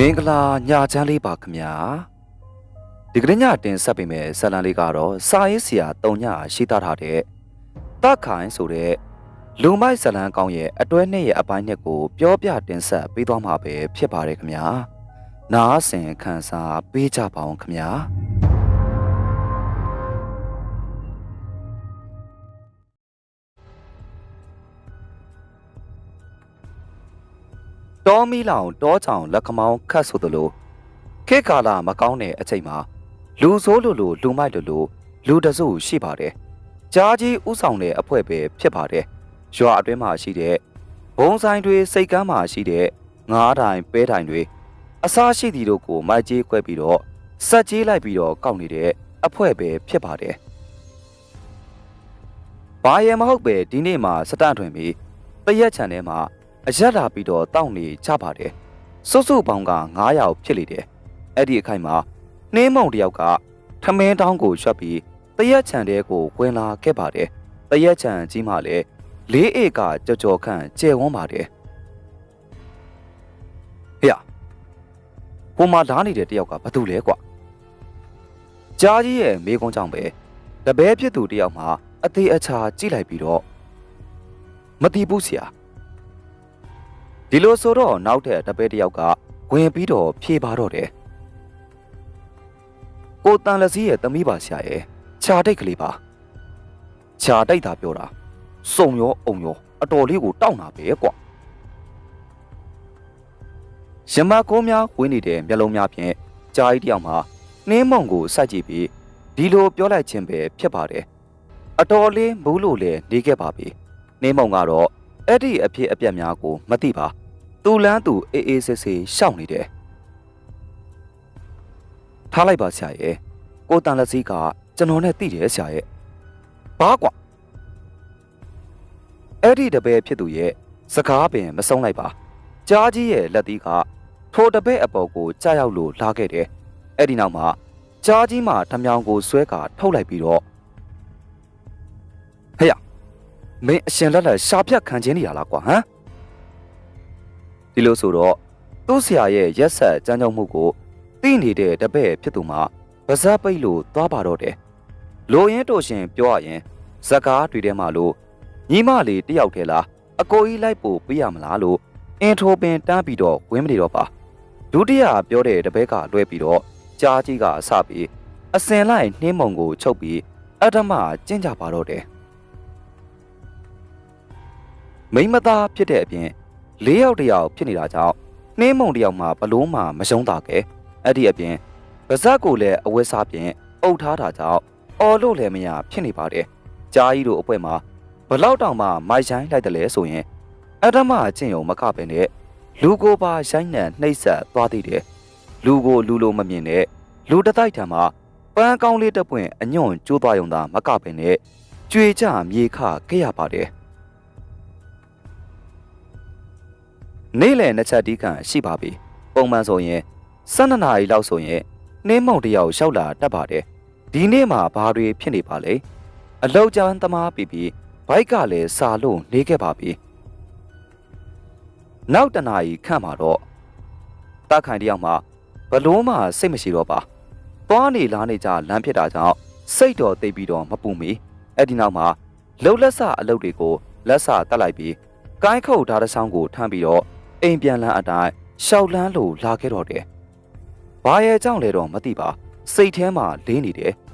မင်္ဂလာညချမ်းလေးပါခင်ဗျာဒီကနေ့ညတင်ဆက်ပေးမယ်ဇာတ်လမ်းလေးကတော့စာရေးဆရာတုံညရှိသားထားတဲ့တခိုင်ဆိုတဲ့လူမိုက်ဇာတ်လမ်းကောင်းရဲ့အတွဲနှစ်ရဲ့အပိုင်းနှစ်ကိုပြောပြတင်ဆက်ပေးသွားမှာပဲဖြစ်ပါတယ်ခင်ဗျာနားဆင်ခန်းစားပေးကြပါအောင်ခင်ဗျာ တောမီလောင်တောချောင်လက်ခမောင်းခတ်ဆိုသလိုခေတ်ကာလမကောင်းတဲ့အချိန်မှာလူဆိုးလိုလိုလူမိုက်လိုလိုလူတစုရှိပါတယ်။ကြားကြီးဥဆောင်တဲ့အဖွဲ့ပဲဖြစ်ပါတယ်။ရွာအတွင်းမှာရှိတဲ့ဘုံဆိုင်တွေစိတ်ကမ်းမှာရှိတဲ့ငားတိုင်ပဲတိုင်တွေအစားရှိသည်တို့ကိုမိုက်ကြီးခွဲပြီးတော့စက်ကြီးလိုက်ပြီးတော့ကောက်နေတဲ့အဖွဲ့ပဲဖြစ်ပါတယ်။ဘာရမဟုတ်ပဲဒီနေ့မှာစတန့်ထွင်ပြီးတရက်ချန်ထဲမှာ အရက်လာပြီးတော့တောင်းနေကြပါတယ်။စုစုပေါင်းက9ယောက်ဖြစ်လေတယ်။အဲ့ဒီအခိုက်မှာနှင်းမုံတယောက်ကထမင်းတောင်းကိုရွှတ်ပြီးတရက်ချန်တဲကိုဝင်လာခဲ့ပါတယ်။တရက်ချန်ကြီးမှလည်းလေးဧကကြော်ကြော်ခန့်ကျဲဝန်းပါတယ်။ဟေ့ဟိုမှာလာနေတဲ့တယောက်ကဘာတူလဲကွာ။ကြားကြီးရဲ့မေကုန်းကြောင့်ပဲတပည့်ဖြစ်သူတယောက်မှအသေးအချာကြည့်လိုက်ပြီးတော့မတီးဘူးဆရာ။ ဒီလိုဆိုတော့နောက်ထပ်တပည့်တစ်ယောက်ကဝင်ပြီးတော့ဖြေပါတော့တယ်ကိုတန်လစီရဲ့သမီးပါဆရာရဲ့ခြာတိတ်ကလေးပါခြာတိတ်တာပြောတာစုံရောအုံရောအတော်လေးကိုတောက်တာပဲကွာရမကုန်းများဝင်းနေတဲ့မျက်လုံးများဖြင့်ကြားကြီးတစ်ယောက်မှာနှင်းမုံကိုစိုက်ကြည့်ပြီးဒီလိုပြောလိုက်ခြင်းပဲဖြစ်ပါတယ်အတော်လေးမူးလို့လည်းနေခဲ့ပါပြီနှင်းမုံကတော့အဲ့ဒီအဖြစ်အပျက်များကိုမသိပါ သူလန်းသူအေးအေးဆေးဆေးရှောက်နေတယ်ထားလိုက်ပါဆရာရဲ့ကိုတန်လက်စည်းကကျွန်တော်နဲ့သိတယ်ဆရာရဲ့ဘာကွာအဲ့ဒီတပည့်ဖြစ်သူရဲ့စကားပင်မဆုံးလိုက်ပါကြားကြီးရဲ့လက်သီးကထိုတပည့်အပေါ်ကိုကြားရောက်လို့လာခဲ့တယ်အဲ့ဒီနောက်မှာကြားကြီးမှထမြောင်ကိုဆွဲကာထုတ်လိုက်ပြီးတော့ဟဲ့ရမင်းအရှင်လက်လက်ရှာပြတ်ခံခြင်းနေရလားကွာဟမ် ဒီလိုဆိုတော့သူ့ဆရာရဲ့ရက်ဆက်ကြမ်းကြုတ်မှုကိုသိနေတဲ့တပည့်ဖြစ်သူမှာပါဇက်ပိတ်လို့သွားပါတော့တယ်လိုရင်းတို့ရှင်ပြောရရင်ဇကားတွေထဲမှာလို့ညီမလေးတယောက်ထဲလားအကိုကြီးလိုက်ပို့ပေးရမလားလို့အင်ထိုပင်တန်းပြီးတော့ဝင်းမနေတော့ပါဒုတိယပြောတဲ့တပည့်ကလွဲပြီးတော့ကြားကြီးကအစပြီးအစင်လိုက်နှင်းမုံကိုချုပ်ပြီးအတ္တမကျင့်ကြပါတော့တယ်မိန်းမသားဖြစ်တဲ့အပြင် လေးယောက်တစ်ယောက်ဖြစ်နေတာကြောင့်နှင်းမုံတစ်ယောက်မှဘလို့မှမရှုံးတာကဲအဲ့ဒီအပြင်ပါဇက်ကိုလည်းအဝတ်စားဖြင့်အုပ်ထားတာကြောင့်အော်လို့လည်းမရဖြစ်နေပါတယ်ကြားကြီးတို့အပွဲမှာဘလောက်တောင်မှမိုက်ဆိုင်လိုက်တယ်လဲဆိုရင်အတ္တမအချင်းယုံမကပဲနဲ့လူကိုပါရိုင်းနှံနှိပ်ဆက်သွားသေးတယ်လူကိုလူလိုမမြင်တဲ့လူတစ်တိုက်ထံမှာပန်းကောင်းလေးတစ်ပွင့်အညွန့်ကျိုးသွားရုံသာမကပဲနဲ့ကြွေကြမြေခခဲ့ရပါတယ် နေ့လယ်နှစ်ချက်တီးခန့်ရှိပါပြီပုံမှန်ဆိုရင်12နာရီလောက်ဆိုရင်နှင်းမုံတယောက်ရောက်လာတတ်ပါတယ်ဒီနေ့မှာဘာတွေဖြစ်နေပါလဲအလောက်ကျန်းသမားပြီပြီဘိုက်ကလည်းစာလို့နေခဲ့ပါပြီနောက်တနာရီခန့်မှာတော့တခိုင်တယောက်မှာဘလို့မှစိတ်မရှိတော့ပါသွားနေလားနေကြလမ်းဖြစ်တာကြောင့်စိတ်တော်သိပ်ပြီးတော့မပူမီအဲ့ဒီနောက်မှာလှုပ်လက်ဆအလုပ်တွေကိုလက်ဆတက်လိုက်ပြီးကိုင်းခုတ်ဓာတ်ဆောင်ကိုထမ်းပြီးတော့ အိမ်ပြန်လန်းအတိုင်းရှောက်လန်းလို့လာခဲ့တော့တယ်။ဘာရဲ့ကြောင့်လဲတော့မသိပါစိတ်ထဲမှာလေးနေတယ်။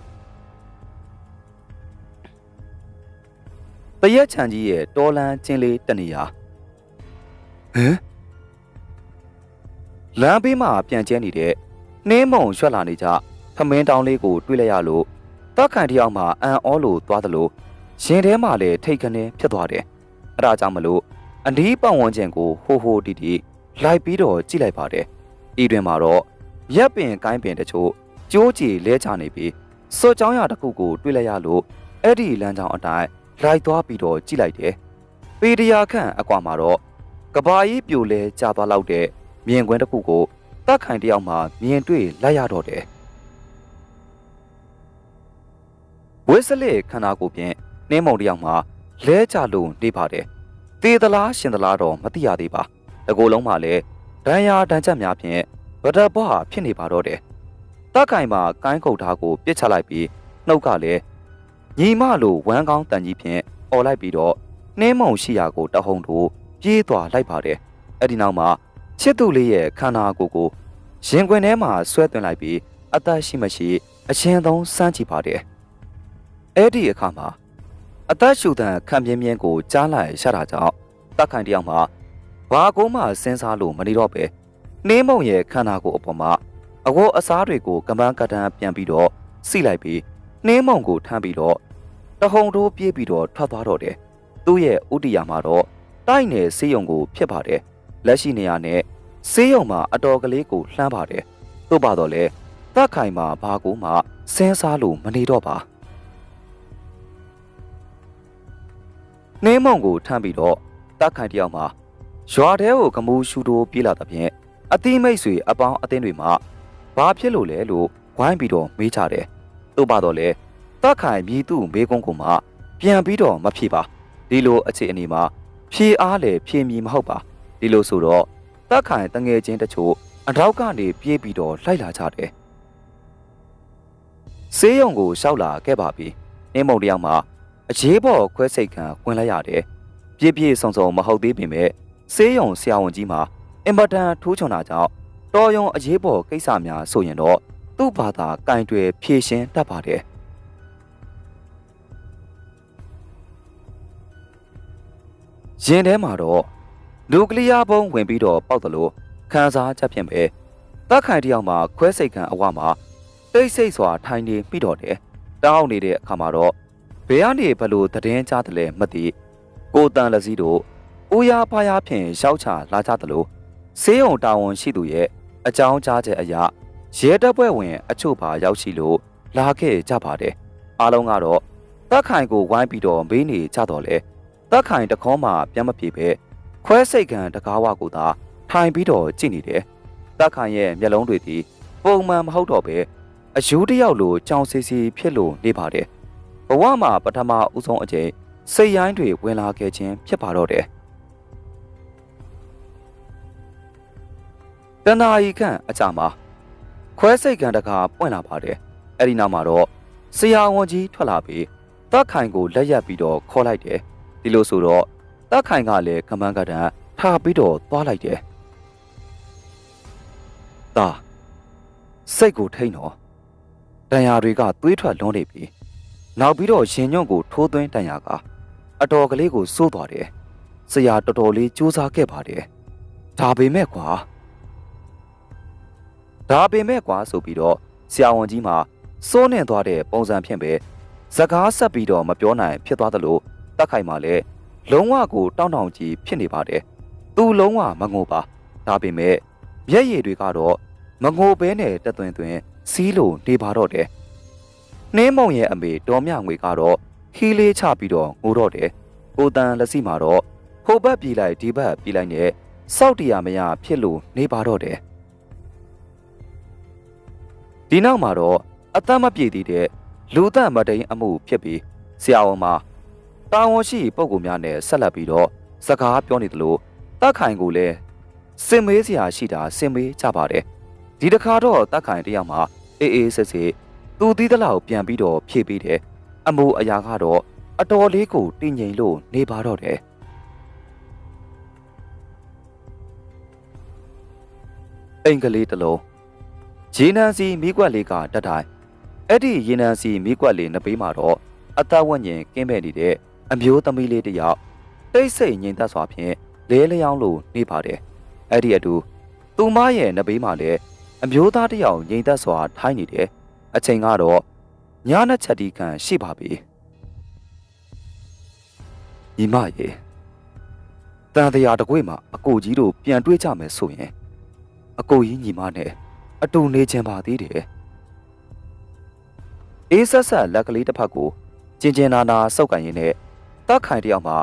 တရက်ချန်ကြီးရဲ့တော်လန်းချင်းလေးတနေရာဟမ်လမ်းဘေးမှာပြန်ကျဲနေတဲ့နှင်းမုံရွှက်လာနေကြခမင်းတောင်လေးကိုတွေးလိုက်ရလို့တောက်ခံတယောက်မှအန်အောလို့သွားသလိုရင်ထဲမှာလည်းထိတ်ခနဲဖြစ်သွားတယ်။အဲဒါကြောင့်မလို့ အနီးပတ်ဝန်းကျင်ကိုဟိုဟိုတီတီလိုက်ပြီးတော့ကြည့်လိုက်ပါတယ်။ဤတွင်မှာတော့ရက်ပင်ကိုင်းပင်တချို့ကျိုးကြည်လဲချနေပြီးစော့ချောင်းရတစ်ခုကိုတွေ့လိုက်ရလို့အဲ့ဒီလမ်းကြောင်းအတိုင်းလိုက်သွားပြီးတော့ကြည့်လိုက်တယ်။ပေတရာခန့်အကွာမှာတော့ကဘာကြီးပြိုလဲကျသွားလောက်တဲ့မြင်ကွင်းတစ်ခုကိုတက်ခိုင်တယောက်မှမြင်တွေ့လိုက်ရတော့တယ်။ဝိစလေခန္ဓာကိုယ်ဖြင့်နှင်းမုံတယောက်မှလဲကျလို့နေပါတယ်။ တေသလားရှင်သလားတော့မသိရသေးပါတကူလုံးမှလည်းဒဏ်ရာဒဏ်ချက်များဖြင့်ဗဒဘွားဖြစ်နေပါတော့တယ်။တက်ခိုင်မှာကိုင်းခုတ်ထားကိုပြစ်ချလိုက်ပြီးနှုတ်ကလည်းညီမလိုဝမ်းကောင်းတန်ကြီးဖြင့်អော်လိုက်ပြီးတော့နှင်းမုံရှိရာကိုတဟုန်တို့ပြေးသွားလိုက်ပါတယ်။အဲ့ဒီနောက်မှာချစ်သူလေးရဲ့ခန္ဓာကိုယ်ကိုရင်ခွင်ထဲမှာဆွဲသွင်းလိုက်ပြီးအသက်ရှိမရှိအချင်းသုံးစမ်းကြည့်ပါတယ်။အဲ့ဒီအခါမှာ အသက်ရှူတန်ခံပြင်းပြင်းကိုကြားလိုက်ရတာကြောင့်တက်ခိုင်တယောက်မှာဘာကုန်းမှစဉ်းစားလို့မနေတော့ပဲနှင်းမုံရဲ့ခန္ဓာကိုယ်အပေါ်မှာအဝတ်အစားတွေကိုကမန်းကတန်းပြန်ပြီးတော့စီလိုက်ပြီးနှင်းမုံကိုထမ်းပြီးတော့တဟုန်တိုးပြေးပြီးတော့ထွက်သွားတော့တယ်။သူ့ရဲ့ဥတီယာမှာတော့တိုက်နယ်ဆေးရုံကိုဖြစ်ပါတယ်။လက်ရှိနေရာနဲ့ဆေးရုံမှာအတော်ကလေးကိုလှမ်းပါတယ်။သို့ပါတော့လေတက်ခိုင်မှာဘာကိုမှစဉ်းစားလို့မနေတော့ပါ နှင်းမုံကိုထမ်းပြီးတော့တက်ခိုင်တယောက်မှာရွာထဲကိုကမူးရှူတိုးပြေးလာတဲ့ဖြင့်အတိမိတ်ဆွေအပေါင်းအသင်းတွေမှာဘာဖြစ်လို့လဲလို့ဝိုင်းပြီးတော့မေးကြတယ်။သို့ပါတော့လေတက်ခိုင်မြည်သူ့မေးခွန်းကိုမှပြန်ပြီးတော့မဖြေပါဒီလိုအခြေအနေမှာဖြေအားလေဖြေမီမဟုတ်ပါဒီလိုဆိုတော့တက်ခိုင်တငယ်ချင်းတချို့အနောက်ကနေပြေးပြီးတော့လိုက်လာကြတယ်ဆေးရုံကိုရှောက်လာခဲ့ပါပြီနှင်းမုံတယောက်မှာ အရေးပေါ်ခွဲစိတ်ခံဝင်လိုက်ရတယ်ပြည့်ပြည့်စုံစုံမဟုတ်သေးပေမဲ့ဆေးရုံဆရာဝန်ကြီးမှာအင်မတန်ထိုးချွန်တာကြောင့်တော်ရုံအရေးပေါ်ကိစ္စများဆိုရင်တော့သူ့ဘာသာကင်တွယ်ဖြည့်ရှင်းတတ်ပါတယ်ရင်ထဲမှာတော့နျူကလ িয়ার ဘုံဝင်ပြီးတော့ပေါက်တယ်လို့ခန်းစားချက်ဖြင့်ပဲတက်ခိုင်တယောက်မှာခွဲစိတ်ခံအဝမှာတိတ်ဆိတ်စွာထိုင်နေပြီးတော့တယ်တောင်းနေတဲ့အခါမှာတော့ ဘယ်ကနေဘလို့သတင်းကြားတယ်လဲမသိကိုတန်လက်စည်းတို့ဦးရဖားရဖြင့်ရောက်ချလာကြတယ်လို့ဆေးရုံတာဝန်ရှိသူရဲ့အကြောင်းကြားချက်အရရဲတပ်ဖွဲ့ဝင် အချို့ပါရောက်ရှိလို့လာခဲ့ကြပါတယ်အားလုံးကတော့တက်ခိုင်ကိုဝိုင်းပြီးတော့မေးနေကြတော့လေတက်ခိုင်တခေါမှပြန်မပြေပဲခွဲစိတ်ကန်တကားဝကိုသာထိုင်ပြီးတော့ကြည့်နေတယ်တက်ခိုင်ရဲ့မျက်လုံးတွေဒီပုံမှန်မဟုတ်တော့ပဲအယူတယောက်လိုကြောင်စီစီဖြစ်လို့နေပါတယ်ဘ ဝမှာပထမဦးဆုံးအကြိမ်စိတ်ရိုင်းတွေဝင်လာခဲ့ခြင်းဖြစ်ပါတော့တယ်တနာရီခန့်အကြာမှာခွဲစိတ်ကန်တကာပွင့်လာပါတယ်အဲ့ဒီနောက်မှာတော့ဆရာဝန်ကြီးထွက်လာပြီးတက်ခိုင်ကိုလက်ရက်ပြီးတော့ခေါ်လိုက်တယ်ဒီလိုဆိုတော့တက်ခိုင်ကလည်းကမန်းကတန်ထားပြီးတော့သွားလိုက်တယ်။ဒါစိတ်ကိုထိန်တော့တန်ရာတွေကသွေးထွက်လွန်းနေပြီ။ နောက်ပြီးတော့ရင်ညွန့်ကိုထိုးသွင်းတန်ရာကအတော်ကလေးကိုစိုးသွားတယ်။ဆရာတော်တော်လေးစူးစမ်းခဲ့ပါတယ်။ဒါပေမဲ့ကွာဒါပေမဲ့ကွာဆိုပြီးတော့ဆရာဝန်ကြီးမှာစိုးနေသွားတဲ့ပုံစံဖြင့်ပဲစကားဆက်ပြီးတော့မပြောနိုင်ဖြစ်သွားသလိုတက်ခိုင်မှာလည်းလုံးဝကိုတောင်းတောင်းကြီးဖြစ်နေပါတယ်။သူလုံးဝမငိုပါ။ဒါပေမဲ့မျက်ရည်တွေကတော့မငိုဘဲနဲ့တက်သွင်းသွင်းစီးလို့နေပါတော့တယ်။ နှင်းမုံရဲ့အမေတော်မြငွေကတော့ခီးလေးချပြီးတော့ငိုတော့တယ်။ကိုတန်လက်စီမှာတော့ဟိုဘက်ပြေးလိုက်ဒီဘက်ပြေးလိုက်နဲ့စောက်တရားမရဖြစ်လို့နေပါတော့တယ်။ဒီနောက်မှာတော့အသက်မပြေသေးတဲ့လူသက်မတိန်အမှုဖြစ်ပြီးဆရာဝန်မှာတာဝန်ရှိပုံကူများနဲ့ဆက်လက်ပြီးတော့စကားပြောနေသလိုတက်ခိုင်ကိုလည်းစင်မေးစရာရှိတာစင်မေးကြပါတယ်ဒီတခါတော့တက်ခိုင်တယောက်မှာအေးအေးဆေးဆေး သူသီးသလောက်ပြန်ပြီးတော့ဖြည့်ပေးတယ်အမိုးအရာကတော့အတော်လေးကိုတည်ငြိမ်လို့နေပါတော့တယ်အင်္ဂလိပ်တလုံးရေနံစီမိကွက်လေးကတတ်တိုင်းအဲ့ဒီရေနံစီမိကွက်လေးနှစ်ပေးမှာတော့အသက်ဝဉ္ဉင်ကင်းမဲ့နေတဲ့အမျိုးသမီးလေးတယောက်တိတ်ဆိတ်ငြိမ်သက်စွာဖြင့်လဲလျောင်းလို့နေပါတယ်အဲ့ဒီအတူသူမရဲ့နှစ်ပေးမှာလည်းအမျိုးသားတယောက်ငြိမ်သက်စွာထိုင်းနေတယ် အချိန်ကတော့ညနှစ်ချက်ဒီခံရှိပါပြီညီမရေတန်တရားတကွေ့မှာအကိုကြီးတို့ပြန်တွေ့ကြမယ်ဆိုရင် အကိုကြီးညီမနဲ့အတူနေချင်ပါသေးတယ်အေးဆက်ဆက်လက်ကလေးတစ်ဖက်ကိုကျင်ကျင်နာနာစောက်ကန်ရင်းနဲ့တက်ခိုင်တယောက်မှာ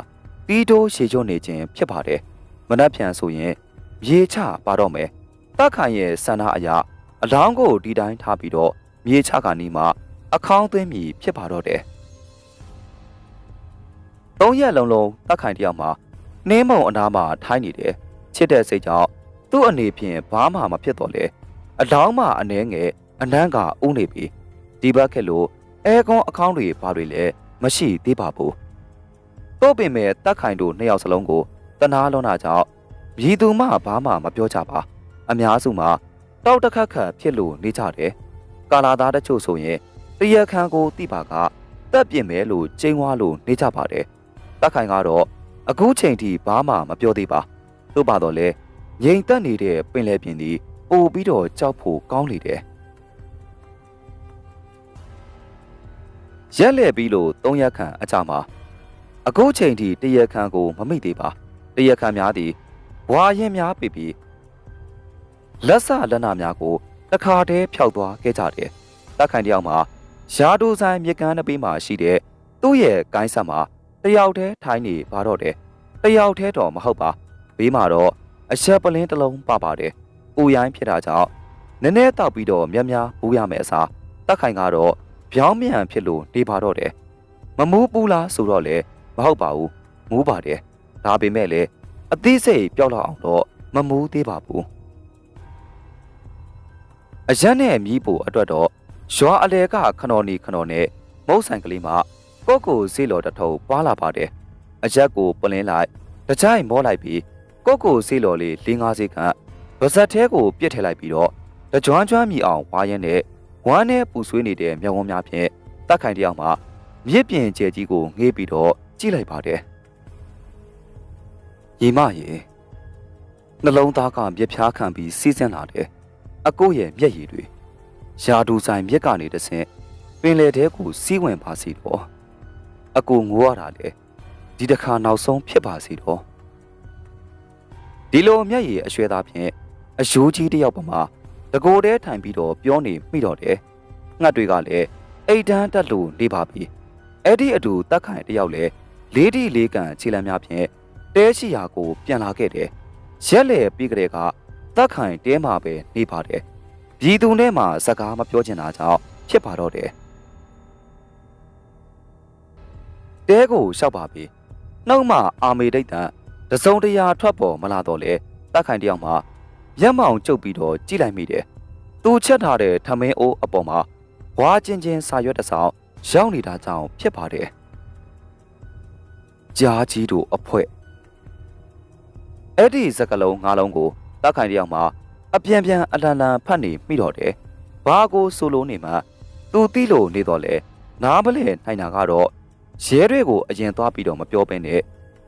တီးတိုးရှေချွနေခြင်းဖြစ်ပါတယ်မနှက်ဖြန်ဆိုရင်မြေချပါတော့မယ်တက်ခိုင်ရဲ့ဆန္ဒအရာအလောင်းကိုဒီတိုင်းထားပြီးတော့ မြေချကနီးမှာအခေါင်းသွင်းမိဖြစ်ပါတော့တယ်သုံးရက်လုံးလုံးတက်ခိုင်တယောက်မှာနှင်းမုံအနားမှာထိုင်းနေတယ်ချစ်တဲ့စိတ်ကြောင့်သူ့အနေဖြင့်ဘာမှမဖြစ်တော့လေအလောင်းမှအနှဲငယ်အနှမ်းကဥနေပြီဒီဘက်ခက်လို့အဲကွန်အကောင့်တွေဘာတွေလဲမရှိသေးပါဘူးတော့ပင်မဲ့တက်ခိုင်တို့နှစ်ယောက်စလုံးကိုတနာလွန်တာကြောင့်မြည်သူမှဘာမှမပြောကြပါအများစုမှာတောက်တခတ်ခတ်ဖြစ်လို့နေကြတယ် ကာလာသားတချို့ဆိုရင်တရခန်ကိုတိပါကတက်ပြင်မဲလို့ကျင်းဝါလို့နေကြပါတယ်တက်ခိုင်ကတော့အခုချိန်ထိဘာမှမပြောသေးပါသို့ပါတော့လေငြိမ်သက်နေတဲ့ပင်လယ်ပြင်ဒီပို့ပြီးတော့ကြောက်ဖို့ကောင်းလေတယ်ရက်လဲပြီးလို့၃ရက်ခန့်အကြမှာအခုချိန်ထိတရက်ခန့်ကိုမမိသေးပါတရက်ခန့်များသည်ဘွာရင်များပြီပြီးလက်ဆလက်နာများကို တခါတည်းဖြောက်သွားခဲ့ကြတယ်။တက်ခိုင်တယောက်မှာရာတိုဆိုင်မြကန်းနှပေးမှာရှိတဲ့သူ့ရဲ့ကိုင်းဆက်မှာတယောက်တည်းထိုင်းနေပါတော့တယ်။တယောက်တည်းတော့မဟုတ်ပါ။ဘေးမှာတော့အချက်ပလင်းတစ်လုံးပါပါတယ်။ကိုရိုင်းဖြစ်တာကြောင့်နည်းနည်းတောက်ပြီးတော့များများဘူးရမယ်အစားတက်ခိုင်ကတော့ပြောင်းမြန်ဖြစ်လို့နေပါတော့တယ်။မမိုးပူလားဆိုတော့လေမဟုတ်ပါဘူး။မိုးပါတယ်။ဒါပေမဲ့လည်းအသေးစိတ်ပြောက်လောက်အောင်တော့မမိုးသေးပါဘူး။ အရက်နဲ့မြီးပိုအတွက်တော့ရွာအလဲကခနော်နီခနော်နဲ့မုတ်ဆိုင်ကလေးမှာကိုကိုစေးလော်တထုပ်ပွားလာပါတယ်အရက်ကိုပလင်းလိုက်တကြိုင်မောလိုက်ပြီးကိုကိုစေးလော်လေး၄၅စေခန့်ဗဇက်သေးကိုပြစ်ထည့်လိုက်ပြီးတော့တကြွမ်းကြွမ်းမြည်အောင်ဝါရင်နဲ့ဝမ်းနဲ့ပူဆွေးနေတဲ့မျက်ဝန်းများဖြင့်တက်ခိုင်တယောက်မှမြစ်ပြင်ကျဲကြီးကိုငေးပြီးတော့ကြည့်လိုက်ပါတယ်။ရီမရေနှလုံးသားကမြက်ဖျားခံပြီးစီးဆင်းလာတယ်။ အကိုရဲ့မျက်ရည်တွေရာဒူဆိုင်မြက်ကနေတဆင့်ပင်လေတဲကိုစီးဝင်ပါစီတော့။အကိုငိုရတာလေဒီတစ်ခါနောက်ဆုံးဖြစ်ပါစီတော့။ဒီလိုမျက်ရည်အရွှဲသားဖြင့်အယိုးကြီးတစ်ယောက်ပမာတကိုယ်တည်းထိုင်ပြီးတော့ပြောနေမိတော့တယ်။ငှက်တွေကလည်းအိတ်တန်းတက်လို့နေပါပြီ။အဲ့ဒီအတူတက်ခိုင်တယောက်လည်းလေးတီလေးကန်ခြေလမ်းများဖြင့်တဲရှိရာကိုပြန်လာခဲ့တယ်။ရက်လေပြီးကလေးက တက်ခိုင်တဲမှာပဲနေပါတယ်။ပြည်သူနဲ့မှစကားမပြောချင်တာကြောင့်ဖြစ်ပါတော့တယ်။တဲကိုရှောက်ပါပြီ။နှုတ်မှအာမေဒိတ်တန်တစုံတရာထွက်ပေါ်မလာတော့လေတက်ခိုင်တယောက်မှမျက်မှောင်ကျုပ်ပြီးတော့ကြည့်လိုက်မိတယ်။သူချက်ထားတဲ့ထမင်းအိုးအပေါ်မှာဝါချင်းချင်းစာရွက်တစ်စောင်ရောက်နေတာကြောင့်ဖြစ်ပါတယ်။ကြားကြီးတို့အဖွဲအဲ့ဒီစကလုံးငါးလုံးကို တက်ခိုင်တယောက်မှာအပြန်ပြန်အလန်လန်ဖတ်နေမိတော့တယ်။ဘာကိုဆိုလိုနေမှသူသိလို့နေတော့လေနားမလဲနိုင်တာကတော့ရဲတွေကိုအရင်သွားပြီးတော့မပြောဘဲနဲ့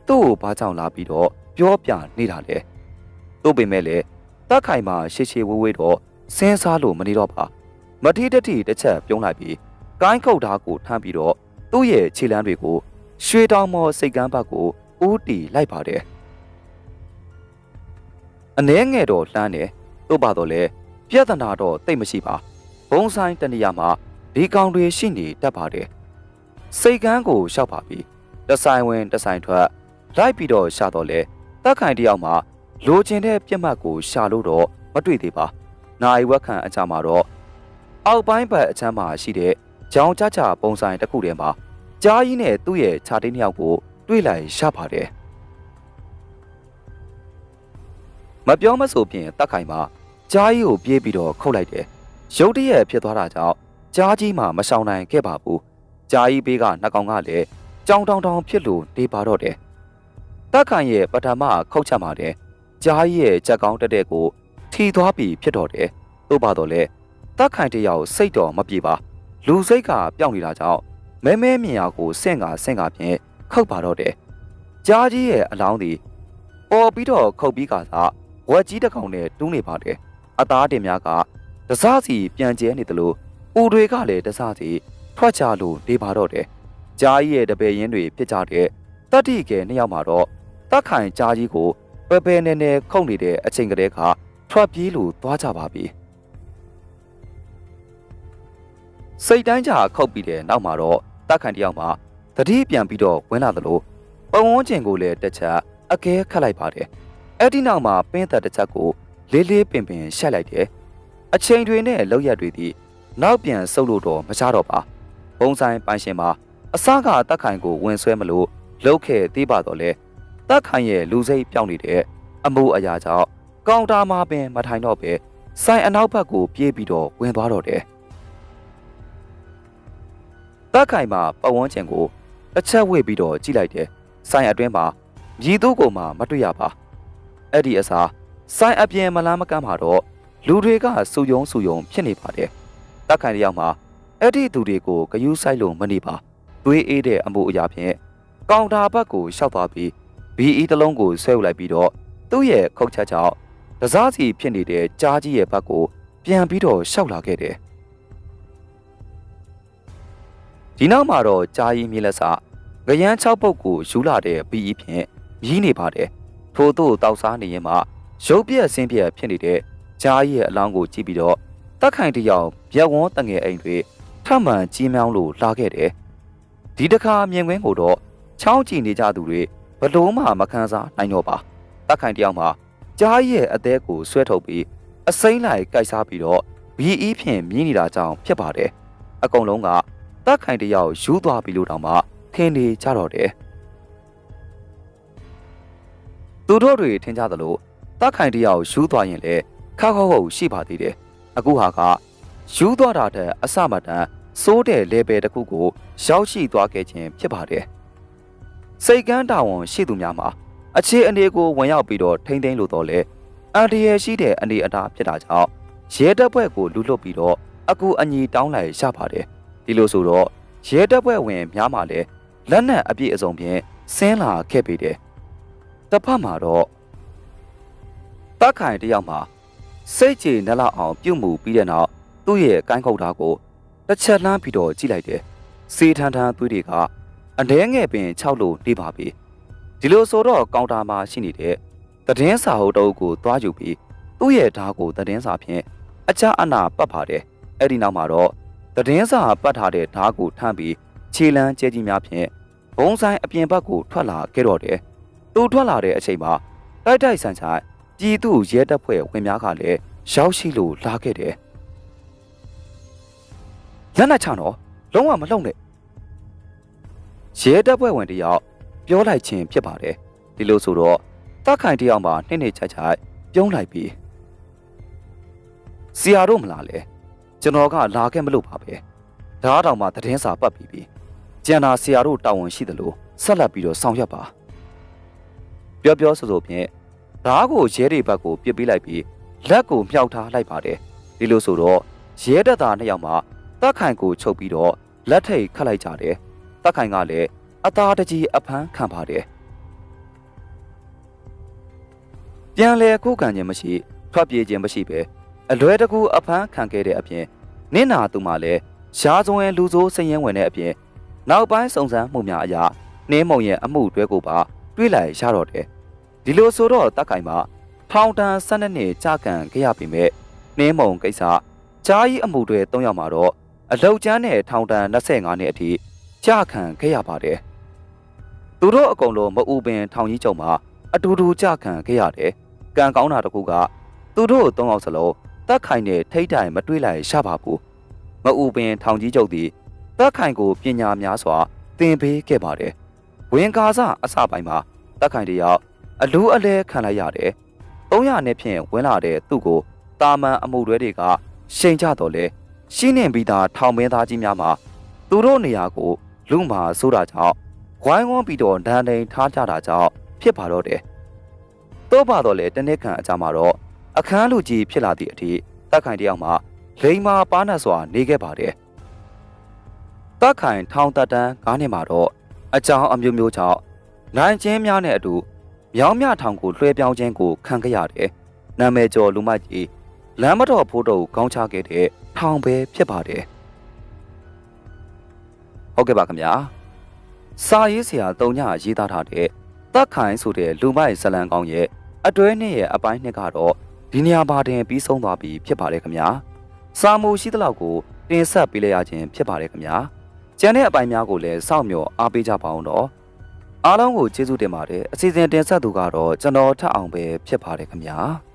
သူ့ကိုဘာကြောင့်လာပြီးတော့ပြောပြနေတာလေ။တို့ပေမဲ့လည်းတက်ခိုင်မှာရှေရှေဝေးဝေးတော့စင်းစားလို့မနေတော့ပါမထီတတိတစ်ချက်ပြုံးလိုက်ပြီးကိုင်းခုတ်သားကိုထမ်းပြီးတော့သူ့ရဲ့ခြေလမ်းတွေကိုရွှေတောင်မော်စိတ်ကမ်းဘက်ကိုဦးတီလိုက်ပါတယ် အနှဲငယ်တော့လှမ်းတယ်တို့ပါတော့လေပြဿနာတော့တိတ်မရှိပါဘုံဆိုင်တနေရာမှာဒီကောင်တွေရှိနေတတ်ပါတယ်စိတ်ကမ်းကိုရှောက်ပါပြီတဆိုင်ဝင်တဆိုင်ထွက်လိုက်ပြီးတော့ရှာတော့လေတက်ခိုင်တယောက်မှာလိုချင်တဲ့ပြက်မှတ်ကိုရှာလို့တော့မတွေ့သေးပါ။နိုင်ဝက်ခန့်အချာမှာတော့အောက်ပိုင်းဘက်အချမ်းမှာရှိတဲ့ကြောင်ကြကြပုံဆိုင်တစ်ခုထဲမှာကြားကြီးနဲ့သူ့ရဲ့ခြာတိနှစ်ယောက်ကိုတွေ့လိုက်ရပါတယ်။ မပြောမဆိုဖြင့်တက်ခိုင်မှာကြားကြီးကိုပြေးပြီးတော့ခုတ်လိုက်တယ်။ရုတ်တရက်ဖြစ်သွားတာကြောင့်ကြားကြီးမှမရှောင်နိုင်ခဲ့ပါဘူး။ကြားကြီးဘေးကနှကောင်ကလည်းကြောင်တောင်တောင်ဖြစ်လို့နေပါတော့တယ်။တက်ခိုင်ရဲ့ပထမခုတ်ချက်မှာတဲ့ကြားကြီးရဲ့ချက်ကောင်းတက်တဲ့ကိုထီသွားပြီးဖြစ်တော့တယ်။သို့ပါတော့လေတက်ခိုင်တယောက်စိတ်တော်မပြေပါ။လူစိတ်ကပျောက်နေတာကြောင့်မဲမဲမြင်ရကိုဆင့်ကဆင့်ကဖြင့်ခုတ်ပါတော့တယ်။ကြားကြီးရဲ့အလောင်းသည်ပေါ်ပြီးတော့ခုတ်ပြီးကစား ဝက်ကြီးတစ်ကောင်နဲ့တူးနေပါတယ်။အသားတင်များကတစားစီပြန်ကျဲနေတယ်လို့ဦးတွေကလည်းတစားစီထွက်ချလို့နေပါတော့တယ်။ကြားကြီးရဲ့တပည့်ရင်းတွေဖြစ်ကြတဲ့တတိကယ်နှစ်ယောက်မှာတော့တက်ခိုင်ကြားကြီးကိုပယ်ပယ်နေနေခုန်နေတဲ့အချိန်ကလေးကထွက်ပြေးလို့သွားကြပါပြီစိတ်တိုင်းကြခုတ်ပြီးတဲ့နောက်မှာတော့တက်ခိုင်တယောက်မှာတတိပြန်ပြီးတော့ဝင်လာသလိုပုံဝန်းကျင်ကိုလည်းတစ်ချက်အကဲခတ်လိုက်ပါတယ် အဲ့ဒီနောက်မှာပင်းသက်တစ်ချက်ကိုလေးလေးပင်ပင်ရှက်လိုက်တယ်အချိန်တွေနဲ့လောက်ရက်တွေသည်နောက်ပြန်ဆုပ်လို့တော့မကြတော့ပါဘုံဆိုင်ပိုင်ရှင်မှာအစကတက်ခိုင်ကိုဝင်ဆွဲမလို့လှုပ်ခဲ့သေးပါတော့လေတက်ခိုင်ရဲ့လူစိတ်ပြောင်းနေတဲ့အမှုအရာကြောင့်ကောင်တာမှာပင်မထိုင်တော့ပဲဆိုင်အနောက်ဘက်ကိုပြေးပြီးတော့ဝင်သွားတော့တယ်တက်ခိုင်မှာပတ်ဝန်းကျင်ကိုတစ်ချက်ဝေ့ပြီးတော့ကြည့်လိုက်တယ်ဆိုင်အတွင်းမှာမြည်သူ့ကိုမှမတွေ့ရပါ အဲ့ဒီအစားဆိုင်အပြင်မလားမကမ်းမှာတော့လူတွေကစူယုံစူယုံဖြစ်နေပါတယ်တက်ခိုင်တယောက်မှာအဲ့ဒီသူတွေကိုဂယုဆိုင်လို့မနေပါသွေးအေးတဲ့အမှုအရာဖြင့်ကောင်တာဘက်ကိုရှောက်သွားပြီး BE တစ်လုံးကိုဆွဲယူလိုက်ပြီးတော့သူ့ရဲ့ခုတ်ချက်ကြောင့်တစားစီဖြစ်နေတဲ့ကြားကြီးရဲ့ဘက်ကိုပြန်ပြီးတော့ရှောက်လာခဲ့တယ်ဒီနောက်မှာတော့ကြားကြီးမြေလက်စငရမ်း6ပုတ်ကိုယူလာတဲ့ BE ဖြင့်မြည်နေပါတယ် ထို့သို့တောက်စားနေရင်မှရုပ်ပြက်ဆင်းပြက်ဖြစ်နေတဲ့ကြားကြီးရဲ့အလောင်းကိုကြည့်ပြီးတော့တက်ခိုင်တယောက်ရက်ဝန်းတငယ်အိမ်တွေထမှန်ကြီးမြောင်းလို့လာခဲ့တယ်ဒီတစ်ခါမြင်ကွင်းကိုတော့ချောင်းကြည့်နေကြသူတွေဘလို့မှမခန်းစားနိုင်တော့ပါတက်ခိုင်တယောက်မှာကြားရဲ့အသေးကိုဆွဲထုတ်ပြီးအစိမ့်လိုက်ကြိုက်စားပြီးတော့ BE ဖြင့်မြင်းနေတာကြောင့်ဖြစ်ပါတယ်အကုန်လုံးကတက်ခိုင်တယောက်ယူသွားပြီလို့တောင်မှထင်နေကြတော့တယ် သူတို့တွေထင်ကြသလိုတက်ခိုင်တယောက်ယူသွားရင်လေခါခေါက်ဟုတ်ရှိပါသေးတယ်အခုဟာကယူသွားတာတဲ့အစမတန်စိုးတဲ့လေပယ်တစ်ခုကိုရောက်ရှိသွားခဲ့ခြင်းဖြစ်ပါတယ်စိတ်ကန်းတာဝန်ရှိသူများမှာအခြေအနေကိုဝင်ရောက်ပြီးတော့ထိမ့်သိမ်းလို့တော့လေအန်တရယ်ရှိတဲ့အနေအထားဖြစ်တာကြောင့်ရဲတပ်ဖွဲ့ကိုလူလွတ်ပြီးတော့အကူအညီတောင်းလိုက်ရပါတယ်ဒီလိုဆိုတော့ရဲတပ်ဖွဲ့ဝင်များမှလည်းလက်နက်အပြည့်အစုံဖြင့်ဆင်းလာခဲ့ပေတယ် တစ်ဖက်မှာတော့တက်ခိုင်တယောက်မှာစိတ်ကြေနက်လောက်အောင်ပြုတ်မှုပြီးတဲ့နောက်သူ့ရဲ့ကိုင်းခုတ်သားကိုတစ်ချက်လှမ်းပြီးတော့ကြည့်လိုက်တယ်စေထန်ထန်သွေးတွေကအနှဲငယ်ပင်၆လို့နေပါပြီဒီလိုဆိုတော့ကောင်တာမှာရှိနေတဲ့သတင်းစာဟုတ်တုပ်ကိုသွားယူပြီးသူ့ရဲ့ဓာတ်ကိုသတင်းစာဖြင့်အချအနာပတ်ပါတယ်အဲ့ဒီနောက်မှာတော့သတင်းစာပတ်ထားတဲ့ဓာတ်ကိုထမ်းပြီးခြေလန်းကျဲကြီးများဖြင့်ဘုံဆိုင်အပြင်ဘက်ကိုထွက်လာခဲ့တော့တယ် သူထွက်လာတဲ့အချိန်မှာတိုက်တိုက်ဆန်ဆိုင်ပြည်သူရဲတပ်ဖွဲ့ဝင်များကလည်းရောက်ရှိလို့လာခဲ့တယ်လက်နက်ချတော့လုံးဝမလုံနဲ့ရဲတပ်ဖွဲ့ဝင်တယောက်ပြောလိုက်ခြင်းဖြစ်ပါတယ်ဒီလိုဆိုတော့တက်ခိုင်တယောက်မှာနှိမ့်နှိမ့်ချိုက်ချိုက်ပြုံးလိုက်ပြီးစီယာတို့မလားလေကျွန်တော်ကလာခဲ့မလို့ပါပဲဓာတ်တောင်မှသတင်းစာပတ်ပြီးပြီကျန်တာစီယာတို့တာဝန်ရှိတယ်လို့ဆက်လက်ပြီးတော့ဆောင်ရွက်ပါ ပြောပြောဆိုဆိုဖြင့်ဓာတ်ကိုရဲတွေဘက်ကိုပြစ်ပေးလိုက်ပြီးလက်ကိုမြှောက်ထားလိုက်ပါတယ်ဒီလိုဆိုတော့ရဲတပ်သားနှစ်ယောက်မှတက်ခိုင်ကိုချုပ်ပြီးတော့လက်ထိတ်ခတ်လိုက်ကြတယ်တက်ခိုင်ကလည်းအသားတကြီးအဖမ်းခံပါတယ်ပြန်လဲခုခံခြင်းမရှိထွက်ပြေးခြင်းမရှိပဲအလွဲတကူအဖမ်းခံခဲ့တဲ့အပြင်နင့်နာသူမှလည်းရှားစုံရဲ့လူဆိုးစည်ရင်ဝင်တဲ့အပြင်နောက်ပိုင်းစုံစမ်းမှုများအရာနှင်းမုံရဲ့အမှုတွဲကိုပါ တွေးလိုက်ရတော့တယ်ဒီလိုဆိုတော့တက်ကင်မှာထောင်တန်း၁၂နှစ်ကြာကန်ခဲ့ရပြီမဲ့နှင်းမုံကိစ္စကြားကြီးအမှုတွေ၃ယောက်မှာတော့အလောက်ကျန်းတဲ့ထောင်တန်း25နှစ်အထိကြာခံခဲ့ရပါတယ်သူတို့အကုန်လုံးမအူပင်ထောင်ကြီးချုပ်မှာအတူတူကြာခံခဲ့ရတယ်ကံကောင်းတာတခုကသူတို့၃ယောက်စလုံးတက်ခိုင်နဲ့ထိတ်တိုင်မတွေးလိုက်ရပါဘူးမအူပင်ထောင်ကြီးချုပ်သည်တက်ခိုင်ကိုပညာများစွာသင်ပေးခဲ့ပါတယ် ဝင်ကာစအစပိုင်းမှာတက်ခိုင်တယောက်အလူးအလဲခံလိုက်ရတယ်300နဲ့ဖြင့်ဝင်လာတဲ့သူ့ကိုတာမန်အမှုတွေတွေကရှိန်ကြတော့လဲရှင်းနေပြီးသားထောင်မင်းသားကြီးများမှာသူတို့နေရာကိုလူမာဆိုတာကြောင့်ဝိုင်းဝန်းပြီးတော့ဒန်ဒိန်ထားကြတာကြောင့်ဖြစ်ပါတော့တယ်တော့ပါတော့လေတနေ့ခန့်အကြာမှာတော့အခန်းလူကြီးဖြစ်လာသည့်အထိတက်ခိုင်တယောက်မှလိန်မာပါနတ်စွာနေခဲ့ပါတယ်တက်ခိုင်ထောင်တက်တန်းကားနဲ့မှာတော့ အကြောင်းအမျိုးမျိုးကြောင့်နိုင်ချင်းများနဲ့အတူမြောင်းမြထောင်ကိုလွှဲပြောင်းခြင်းကိုခံခဲ့ရတယ်။နာမည်ကျော်လူမကြီးလမ်းမတော်ဖိုးတုပ်ကောင်းချခဲ့တဲ့ထောင်ပဲဖြစ်ပါတယ်။ဟုတ်ကဲ့ပါခင်ဗျာ။စာရေးဆရာတုံညရေးသားထားတဲ့တက်ခိုင်ဆိုတဲ့လူမိုက်ဇလံကောင်းရဲ့အတွဲနှစ်ရဲ့အပိုင်းနှစ်ကတော့ဒီနေရာပါတင်ပြီးဆုံးသွားပြီဖြစ်ပါတယ်ခင်ဗျာ။စာမူရှိသလောက်ကိုတင်ဆက်ပေးလိုက်ရခြင်းဖြစ်ပါတယ်ခင်ဗျာ။ ကျန်တဲ့အပိုင်းများကိုလည်းစောင့်မျှော်အားပေးကြပါအောင်တော့။အားလုံးကိုကျေးဇူးတင်ပါတယ်အစီအစဉ်တင်ဆက်သူကတော့ကျွန်တော်ထက်အောင်ပဲဖြစ်ပါတယ်ခင်ဗျာ။